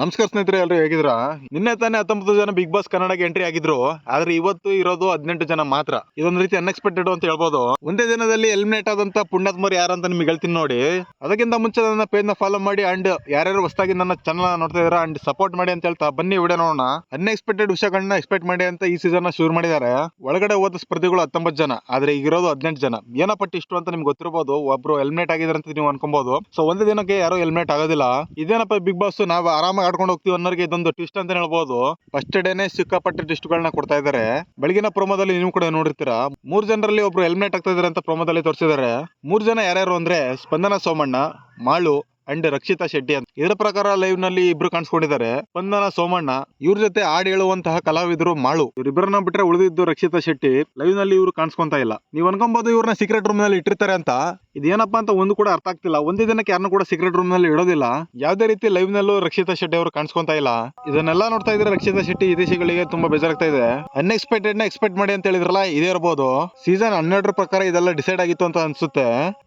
ನಮಸ್ಕಾರ ಸ್ನೇಹಿತರೆ ಎಲ್ಲರೂ ಹೇಗಿದ್ರ ನಿನ್ನೆ ತಾನೇ ಹತ್ತೊಂಬತ್ತು ಜನ ಬಿಗ್ ಬಾಸ್ ಕನ್ನಡಕ್ಕೆ ಎಂಟ್ರಿ ಆಗಿದ್ರು, ಆದ್ರೆ ಇವತ್ತು ಇರೋದು ಹದಿನೆಂಟು ಜನ ಮಾತ್ರ. ಇದೊಂದು ರೀತಿ ಅನ್ಎಕ್ಸ್ಪೆಕ್ಟೆಡ್ ಅಂತ ಹೇಳ್ಬೋದು. ಒಂದೇ ದಿನದಲ್ಲಿ ಎಲಿಮಿನೇಟ್ ಆದಂತ ಪುಣ್ಯಾತ್ಮರು ಯಾರು ಅಂತ ನಿಮ್ಗೆ ಹೇಳ್ತೀನಿ ನೋಡಿ. ಅದಕ್ಕಿಂತ ಮುಂಚೆ ನನ್ನ ಪೇಜ್ನ ಫಾಲೋ ಮಾಡಿ ಅಂಡ್ ಯಾರ್ಯಾರು ಹೊಸದಾಗಿ ನನ್ನ ಚಾನಲ್ ನೋಡ್ತಾ ಇದ್ರ ಅಂಡ್ ಸಪೋರ್ಟ್ ಮಾಡಿ ಅಂತ ಹೇಳ್ತಾ ಬನ್ನಿ ವಿಡಿಯೋ ನೋಡೋಣ. ಅನ್ಎಕ್ಸ್ಪೆಕ್ಟೆಡ್ ವಿಷಯಗಳನ್ನ ಎಕ್ಸ್ಪೆಕ್ಟ್ ಮಾಡಿ ಅಂತ ಈ ಸೀಸನ್ ಶುರು ಮಾಡಿದ್ದಾರೆ. ಒಳಗಡೆ ಹೋದ ಸ್ಪರ್ಧಿಗಳು ಹತ್ತೊಂಬತ್ತು ಜನ, ಆದ್ರೆ ಈಗಿರೋದು ಹದಿನೆಂಟು ಜನ. ಏನಪ್ಪ ಇಷ್ಟು ಅಂತ ನಿಮ್ಗೆ ಗೊತ್ತಿರಬಹುದು ಒಬ್ರು ಎಲಿಮಿನೇಟ್ ಆಗಿದ್ರೆ ಅಂತ ನೀವು ಅನ್ಕೊಬಹುದು ಸೊ ಒಂದೇ ದಿನಕ್ಕೆ ಯಾರು ಎಲಿಮಿನೇಟ್ ಆಗೋದಿಲ್ಲ. ಇದೇನಪ್ಪ ಬಿಗ್ ಬಾಸ್ ನಾವು ಆರಾಮಾಗಿ ಆಡ್ಕೊಂಡು ಹೋಗ್ತೀವಿ ಅನ್ನೋರಿಗೆ ಇದೊಂದು ಟ್ವಿಸ್ಟ್ ಅಂತ ಹೇಳ್ಬೋದು. ಫಸ್ಟ್ ಡೇನೆ ಸಿಕ್ಕಾಪಟ್ಟೆ ಟ್ವಿಸ್ಟ್ ಗಳನ್ನ ಕೊಡ್ತಾ ಇದ್ದಾರೆ ಬೆಳಗಿನ ಪ್ರೊಮೋದಲ್ಲಿ ನೀವು ಕೂಡ ನೋಡಿರ್ತೀರಾ? ಮೂರ್ ಜನರಲ್ಲಿ ಒಬ್ರು ಹೆಲ್ಮೆಟ್ ಆಗ್ತಾ ಇದಾರೆ ಅಂತ ಪ್ರೊಮೋದಲ್ಲಿ ತೋರಿಸಿದ್ದಾರೆ ಮೂರ್ ಜನ ಯಾರ್ಯಾರು ಅಂದ್ರೆ ಸ್ಪಂದನ ಸೋಮಣ್ಣ, ಮಾಳು ಅಂಡ್ ರಕ್ಷಿತಾ ಶೆಟ್ಟಿ ಅಂತ. ಇದರ ಪ್ರಕಾರ ಲೈವ್ನಲ್ಲಿ ಇಬ್ರು ಕಾಣಿಸ್ಕೊಂಡಿದ್ದಾರೆ. ಸ್ಪಂದನ ಸೋಮಣ್ಣ, ಇವ್ರ ಜೊತೆ ಹಾಡು ಹೇಳುವಂತಹ ಕಲಾವಿದರು ಮಾಳು. ಇವ್ರಿಬ್ಬರನ್ನ ಬಿಟ್ರೆ ಉಳಿದಿದ್ದು ರಕ್ಷಿತಾ ಶೆಟ್ಟಿ. ಲೈವ್ನಲ್ಲಿ ಇವ್ರು ಕಾಣಿಸ್ಕೊಂತ ಇಲ್ಲ. ನೀವು ಅನ್ಕೊಬಹುದು ಇವ್ರನ್ನ ಸೀಕ್ರೆಟ್ ರೂಮ್ನಲ್ಲಿ ಇಟ್ಟಿರ್ತಾರೆ ಅಂತ. ಇದೇನಪ್ಪಾ ಅಂತ ಒಂದು ಕೂಡ ಅರ್ಥ ಆಗ್ತಿಲ್ಲ. ಒಂದೇ ದಿನಕ್ಕೆ ಯಾರನ್ನೂ ಕೂಡ ಸೀಕ್ರೆಟ್ ರೂಮ್ನಲ್ಲಿ ಇಡೋದಿಲ್ಲ. ಯಾವ್ದೇ ರೀತಿ ಲೈವ್ ನಲ್ಲೂ ರಕ್ಷಿತಾ ಶೆಟ್ಟಿ ಅವರು ಕಾಣಿಸ್ಕೊಂತ ಇಲ್ಲ. ಇದನ್ನೆಲ್ಲ ನೋಡ್ತಾ ಇದ್ರೆ ರಕ್ಷಿತಾ ಶೆಟ್ಟಿ ವಿದೇಶಿಗಳಿಗೆ ತುಂಬಾ ಬೇಜಾರಾಗ್ತಾ ಇದೆ. ಅನ್ಎಕ್ಸ್ಪೆಕ್ಟೆಡ್ನ ಎಕ್ಸ್ಪೆಕ್ಟ್ ಮಾಡಿ ಅಂತ ಹೇಳಿದ್ರಲ್ಲ, ಇದೇ ಇರಬಹುದು ಸೀಸನ್ ಹನ್ನೆರಡರ ಪ್ರಕಾರ ಇದೆಲ್ಲ ಡಿಸೈಡ್ ಆಗಿತ್ತು ಅಂತ ಅನ್ಸುತ್ತೆ.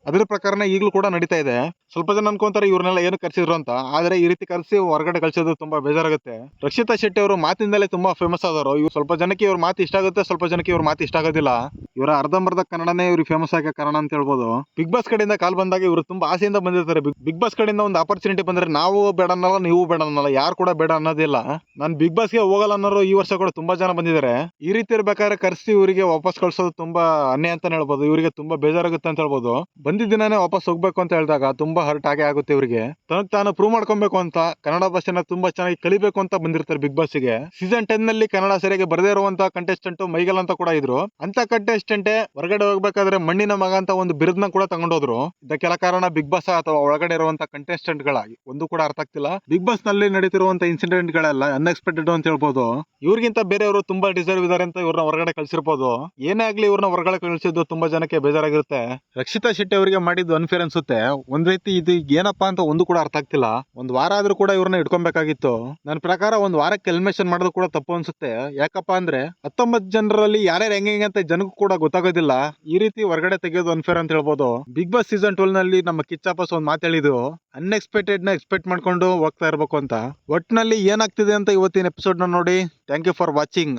ಅದ್ರ ಪ್ರಕಾರನೇ ಈಗಲೂ ಕೂಡ ನಡೀತಾ ಇದೆ. ಸ್ವಲ್ಪ ಜನ ಅನ್ಕೊಂತಾರೆ ಇವ್ರನ್ನೆಲ್ಲ ಏನು ಕರ್ಸಿದ್ರು ಅಂತ. ಆದ್ರೆ ಈ ರೀತಿ ಕರೆಸಿ ಹೊರಗಡೆ ಕಳ್ಸೋದು ತುಂಬಾ ಬೇಜಾರಾಗುತ್ತೆ. ರಕ್ಷಿತಾ ಶೆಟ್ಟಿ ಅವರು ಮಾತಿಂದಲೇ ತುಂಬಾ ಫೇಮಸ್ ಆದರು ಇವ್ರು ಸ್ವಲ್ಪ ಜನಕ್ಕೆ ಇವ್ರ ಮಾತು ಇಷ್ಟ ಆಗುತ್ತೆ, ಸ್ವಲ್ಪ ಜನಕ್ಕೆ ಇವ್ರ ಮಾತು ಇಷ್ಟ ಆಗೋದಿಲ್ಲ. ಇವರ ಅರ್ಧಂಬರ್ಧ ಕನ್ನಡನೇ ಇವ್ರಿಗೆ ಫೇಮಸ್ ಆಗ ಕಾರಣ ಅಂತ ಹೇಳ್ಬೋದು. ಬಿಗ್ ಬಾಸ್ ಕಡೆಯಿಂದ ಕಾಲ್ ಬಂದಾಗ ಇವರು ತುಂಬಾ ಆಸೆಯಿಂದ ಬಂದಿರ್ತಾರೆ. ಬಿಗ್ ಬಾಸ್ ಕಡೆಯಿಂದ ಒಂದು ಆಪರ್ಚುನಿಟಿ ಬಂದ್ರೆ ನಾವು ಬೇಡ ಅನ್ನಲ್ಲ, ನೀವು ಬೇಡ ಅನ್ನಲ್ಲ, ಯಾರು ಕೂಡ ಬೇಡ ಅನ್ನೋದಿಲ್ಲ. ನಾನು ಬಿಗ್ ಬಾಸ್ಗೆ ಹೋಗಲ್ಲ ಅನ್ನೋರು ಈ ವರ್ಷ ಕೂಡ ತುಂಬಾ ಜನ ಬಂದಿದ್ದಾರೆ. ಈ ರೀತಿ ಇರ್ಬೇಕಾದ್ರೆ ಕರ್ಸಿ ಇವರಿಗೆ ವಾಪಸ್ ಕಳ್ಸೋದು ತುಂಬಾ ಅನ್ಯಾಯ ಅಂತ ಹೇಳ್ಬೋದು. ಇವರಿಗೆ ತುಂಬಾ ಬೇಜಾರಾಗುತ್ತೆ ಅಂತ ಹೇಳ್ಬೋದು. ಬಂದಿದ್ದ ದಿನಾನೇ ವಾಪಸ್ ಹೋಗ್ಬೇಕು ಅಂತ ಹೇಳಿದಾಗ ತುಂಬಾ ಹರ್ಟ್ ಆಗೇ ಆಗುತ್ತೆ ಇವರಿಗೆ. ತನಗ್ ತಾನು ಪ್ರೂವ್ ಮಾಡ್ಕೊಬೇಕು ಅಂತ ಕನ್ನಡ ಭಾಷೆನ ತುಂಬಾ ಚೆನ್ನಾಗಿ ಕಲಿಬೇಕು ಅಂತ ಬಂದಿರ್ತಾರೆ ಬಿಗ್ ಬಾಸ್ಗೆ. ಸೀಸನ್ ಟೆನ್ನಲ್ಲಿ ಕನ್ನಡ ಸರಿಯಾಗಿ ಬರದೇ ಇರುವಂತ ಕಂಟೆಸ್ಟೆಂಟ್ ಮೈಗಲ್ ಅಂತ ಕೂಡ ಇದ್ರು. ಅಂತ ಕಂಟೆಸ್ಟೆಂಟ್ ಹೊರಗಡೆ ಹೋಗ್ಬೇಕಾದ್ರೆ ಮಣ್ಣಿನ ಮಗ ಅಂತ ಒಂದು ಬಿರುದನ್ನ ಕೂಡ ತಗೊಂಡೋದ್ರು ಇದಕ್ಕೆಲ್ಲ ಕಾರಣ ಬಿಗ್ ಬಾಸ್ ಅಥವಾ ಒಳಗಡೆ ಇರುವಂತ ಕಂಟೆಸ್ಟೆಂಟ್ ಗಳಾಗಿ. ಒಂದು ಕೂಡ ಅರ್ಥ ಆಗ್ತಿಲ್ಲ. ಬಿಗ್ ಬಾಸ್ನಲ್ಲಿ ನಡೀತಿರುವಂತ ಇನ್ಸಿಡೆಂಟ್ ಗಳೆಲ್ಲ ಅನ್ಎಕ್ಸ್ಪೆಕ್ಟೆಡ್ ಅಂತ ಹೇಳ್ಬೋದು. ಇವ್ರಿಗಿಂತ ಬೇರೆಯವರು ತುಂಬಾ ಡಿಸರ್ವ್ ಇದಾರೆ ಅಂತ ಇವ್ರನ್ನ ಹೊರಗಡೆ ಕಳ್ಸಿರ್ಬೋದು. ಏನೇ ಆಗ್ಲಿ ಇವ್ರನ್ನ ಹೊರಗಡೆ ಕಳ್ಸಿದ್ದು ತುಂಬಾ ಜನಕ್ಕೆ ಬೇಜಾರಾಗಿರುತ್ತೆ. ರಕ್ಷಿತಾ ಶೆಟ್ಟಿ ಅವರಿಗೆ ಮಾಡಿದ್ದು ಅನ್ಫೇರ್ ಅನ್ಸುತ್ತೆ. ಒಂದ್ ರೀತಿ ಇದು ಏನಪ್ಪಾ ಅಂತ ಒಂದು ಕೂಡ ಅರ್ಥ ಆಗ್ತಿಲ್ಲ. ಒಂದ್ ವಾರ ಆದ್ರೂ ಕೂಡ ಇವ್ರನ್ನ ಇಟ್ಕೊಬೇಕಾಗಿತ್ತು ನನ್ನ ಪ್ರಕಾರ ಒಂದ್ ವಾರಕ್ಕೆ ಎಲಿಮಿನೇಷನ್ ಮಾಡೋದು ಕೂಡ ತಪ್ಪು ಅನ್ಸುತ್ತೆ. ಯಾಕಪ್ಪ ಅಂದ್ರೆ ಹತ್ತೊಂಬತ್ತು ಜನರಲ್ಲಿ ಯಾರ್ಯಾರು ಹೆಂಗೆ ಅಂತ ಜನಕ್ಕೂ ಕೂಡ ಗೊತ್ತಾಗೋದಿಲ್ಲ. ಈ ರೀತಿ ಹೊರಗಡೆ ತೆಗೆಯೋದು ಅನ್ಫೇರ್ ಅಂತ ಹೇಳ್ಬೋದು. ಬಿಗ್ ಬಾಸ್ ಸೀಸನ್ ಟ್ವೆಲ್ನಲ್ಲಿ ನಮ್ಮ ಕಿಚ್ಚಪ್ಪಸ್ ಒಂದು ಮಾತಾಡಿದ್ರು ಅನ್ಎಕ್ಸ್ಪೆಕ್ಟೆಡ್ನ ಎಕ್ಸ್ಪೆಕ್ಟ್ ಮಾಡ್ಕೊಂಡು ಹೋಗ್ತಾ ಇರಬೇಕು ಅಂತ. ಒಟ್ಟಿನಲ್ಲಿ ಏನಾಗ್ತಿದೆ ಅಂತ ಇವತ್ತಿನ ಎಪಿಸೋಡ್ ನೋಡಿ. Thank you for watching